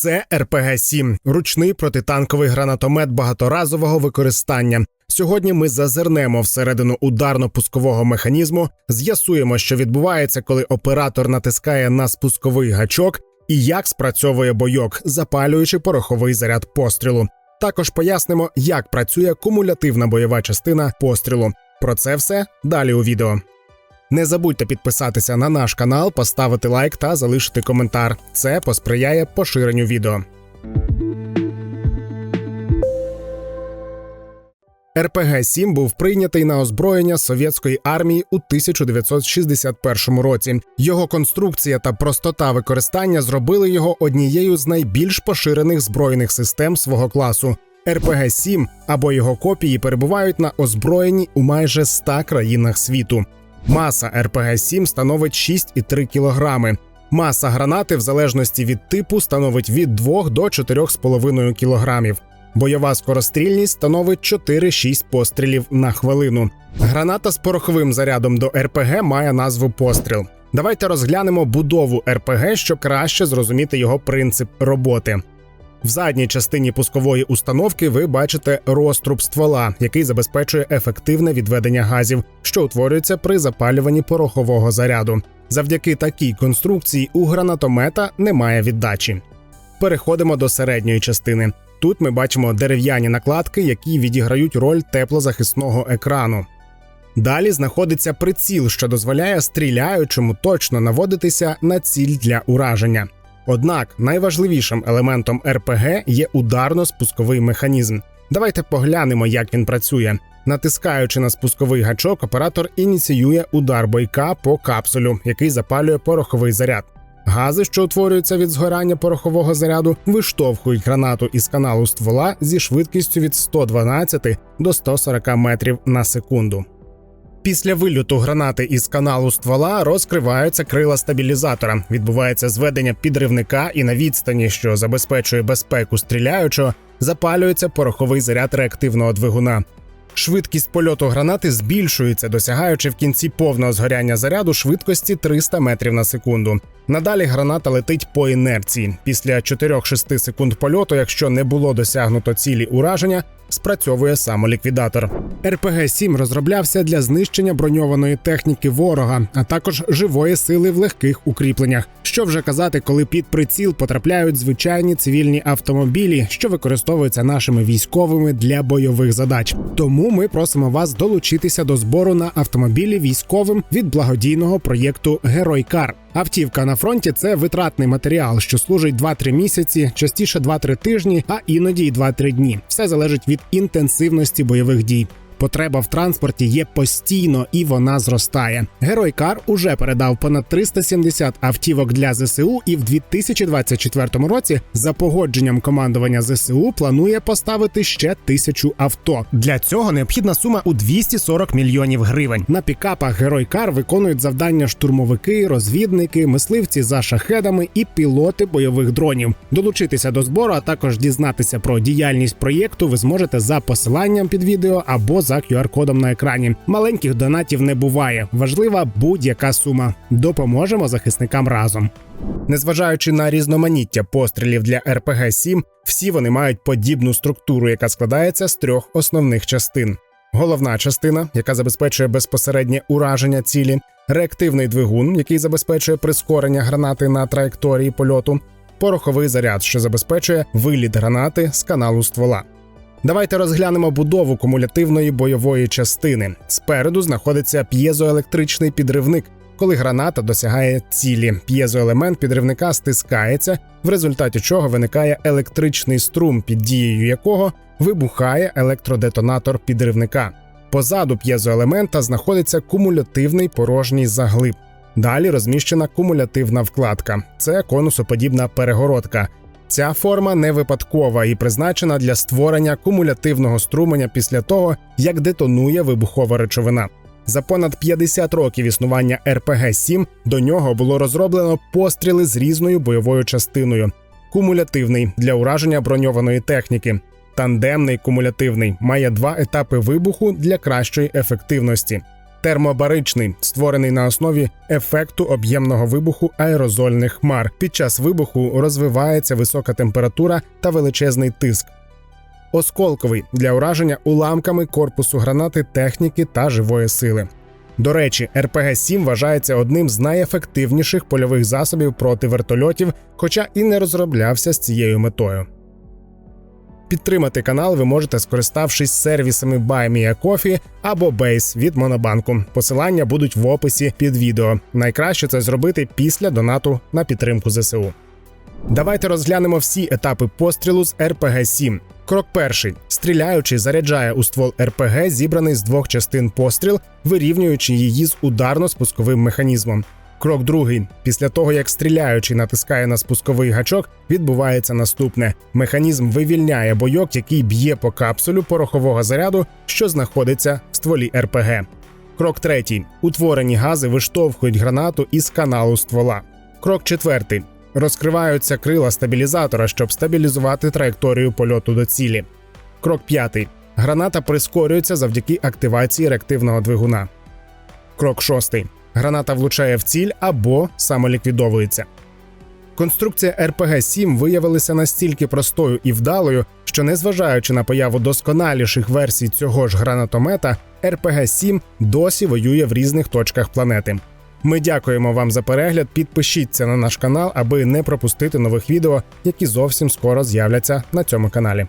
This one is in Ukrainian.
Це РПГ-7 – ручний протитанковий гранатомет багаторазового використання. Сьогодні ми зазирнемо всередину ударно-пускового механізму, з'ясуємо, що відбувається, коли оператор натискає на спусковий гачок і як спрацьовує бойок, запалюючи пороховий заряд пострілу. Також пояснимо, як працює кумулятивна бойова частина пострілу. Про це все далі у відео. Не забудьте підписатися на наш канал, поставити лайк та залишити коментар. Це посприяє поширенню відео. РПГ-7 був прийнятий на озброєння совєтської армії у 1961 році. Його конструкція та простота використання зробили його однією з найбільш поширених збройних систем свого класу. РПГ-7 або його копії перебувають на озброєнні у майже 100 країнах світу. Маса РПГ-7 становить 6,3 кг. Маса гранати в залежності від типу становить від 2 до 4,5 кг. Бойова скорострільність становить 4-6 пострілів на хвилину. Граната з пороховим зарядом до РПГ має назву постріл. Давайте розглянемо будову РПГ, щоб краще зрозуміти його принцип роботи. В задній частині пускової установки ви бачите розтруб ствола, який забезпечує ефективне відведення газів, що утворюється при запалюванні порохового заряду. Завдяки такій конструкції у гранатомета немає віддачі. Переходимо до середньої частини. Тут ми бачимо дерев'яні накладки, які відіграють роль теплозахисного екрану. Далі знаходиться приціл, що дозволяє стріляючому точно наводитися на ціль для ураження. Однак найважливішим елементом РПГ є ударно-спусковий механізм. Давайте поглянемо, як він працює. Натискаючи на спусковий гачок, оператор ініціює удар бойка по капсулю, який запалює пороховий заряд. Гази, що утворюються від згорання порохового заряду, виштовхують гранату із каналу ствола зі швидкістю від 112 до 140 метрів на секунду. Після вильоту гранати із каналу ствола розкриваються крила стабілізатора. Відбувається зведення підривника, і на відстані, що забезпечує безпеку стріляючого, запалюється пороховий заряд реактивного двигуна. Швидкість польоту гранати збільшується, досягаючи в кінці повного згоряння заряду швидкості 300 метрів на секунду. Надалі граната летить по інерції. Після 4-6 секунд польоту, якщо не було досягнуто цілі ураження, спрацьовує самоліквідатор. РПГ 7 розроблявся для знищення броньованої техніки ворога, а також живої сили в легких укріпленнях. Що вже казати, коли під приціл потрапляють звичайні цивільні автомобілі, що використовуються нашими військовими для бойових задач. Тому ми просимо вас долучитися до збору на автомобілі військовим від благодійного проєкту Герой Кар. Автівка на фронті це витратний матеріал, що служить 2-3 місяці, частіше 2-3 тижні, а іноді й 2-3 дні. Все залежить від інтенсивності бойових дій. Потреба в транспорті є постійно і вона зростає. Герой Кар уже передав понад 370 автівок для ЗСУ, і в 2024 році за погодженням командування ЗСУ планує поставити ще тисячу авто. Для цього необхідна сума у 240 мільйонів гривень. На пікапах Герой Кар виконують завдання штурмовики, розвідники, мисливці за шахедами і пілоти бойових дронів. Долучитися до збору, а також дізнатися про діяльність проєкту. Ви зможете за посиланням під відео або за QR-кодом на екрані. Маленьких донатів не буває. Важлива будь-яка сума. Допоможемо захисникам разом. Незважаючи на різноманіття пострілів для РПГ 7 всі вони мають подібну структуру, яка складається з трьох основних частин: головна частина, яка забезпечує безпосереднє ураження цілі, реактивний двигун, який забезпечує прискорення гранати на траєкторії польоту, пороховий заряд, що забезпечує виліт гранати з каналу ствола. Давайте розглянемо будову кумулятивної бойової частини. Спереду знаходиться п'єзоелектричний підривник. Коли граната досягає цілі, п'єзоелемент підривника стискається, в результаті чого виникає електричний струм, під дією якого вибухає електродетонатор підривника. Позаду п'єзоелемента знаходиться кумулятивний порожній заглиб. Далі розміщена кумулятивна вкладка. Це конусоподібна перегородка. Ця форма не випадкова і призначена для створення кумулятивного струменя після того, як детонує вибухова речовина. За понад 50 років існування РПГ 7 до нього було розроблено постріли з різною бойовою частиною: кумулятивний для ураження броньованої техніки, тандемний кумулятивний має два етапи вибуху для кращої ефективності. Термобаричний, створений на основі ефекту об'ємного вибуху аерозольних хмар. Під час вибуху розвивається висока температура та величезний тиск. Осколковий для ураження уламками корпусу гранати техніки та живої сили. До речі, РПГ-7 вважається одним з найефективніших польових засобів проти вертольотів, хоча і не розроблявся з цією метою. Підтримати канал ви можете, скориставшись сервісами BuyMeACoffee або Base від Монобанку. Посилання будуть в описі під відео. Найкраще це зробити після донату на підтримку ЗСУ. Давайте розглянемо всі етапи пострілу з РПГ-7. Крок перший: стріляючий заряджає у ствол РПГ, зібраний з двох частин постріл, вирівнюючи її з ударно-спусковим механізмом. Крок другий: після того як стріляючий натискає на спусковий гачок, відбувається наступне: механізм вивільняє бойок, який б'є по капсулю порохового заряду, що знаходиться в стволі РПГ. Крок третій: утворені гази виштовхують гранату із каналу ствола. Крок четвертий: розкриваються крила стабілізатора, щоб стабілізувати траєкторію польоту до цілі. Крок п'ятий: граната прискорюється завдяки активації реактивного двигуна. Крок шостий: граната влучає в ціль або самоліквідовується. Конструкція РПГ-7 виявилася настільки простою і вдалою, що, незважаючи на появу досконаліших версій цього ж гранатомета, РПГ-7 досі воює в різних точках планети. Ми дякуємо вам за перегляд. Підпишіться на наш канал, аби не пропустити нових відео, які зовсім скоро з'являться на цьому каналі.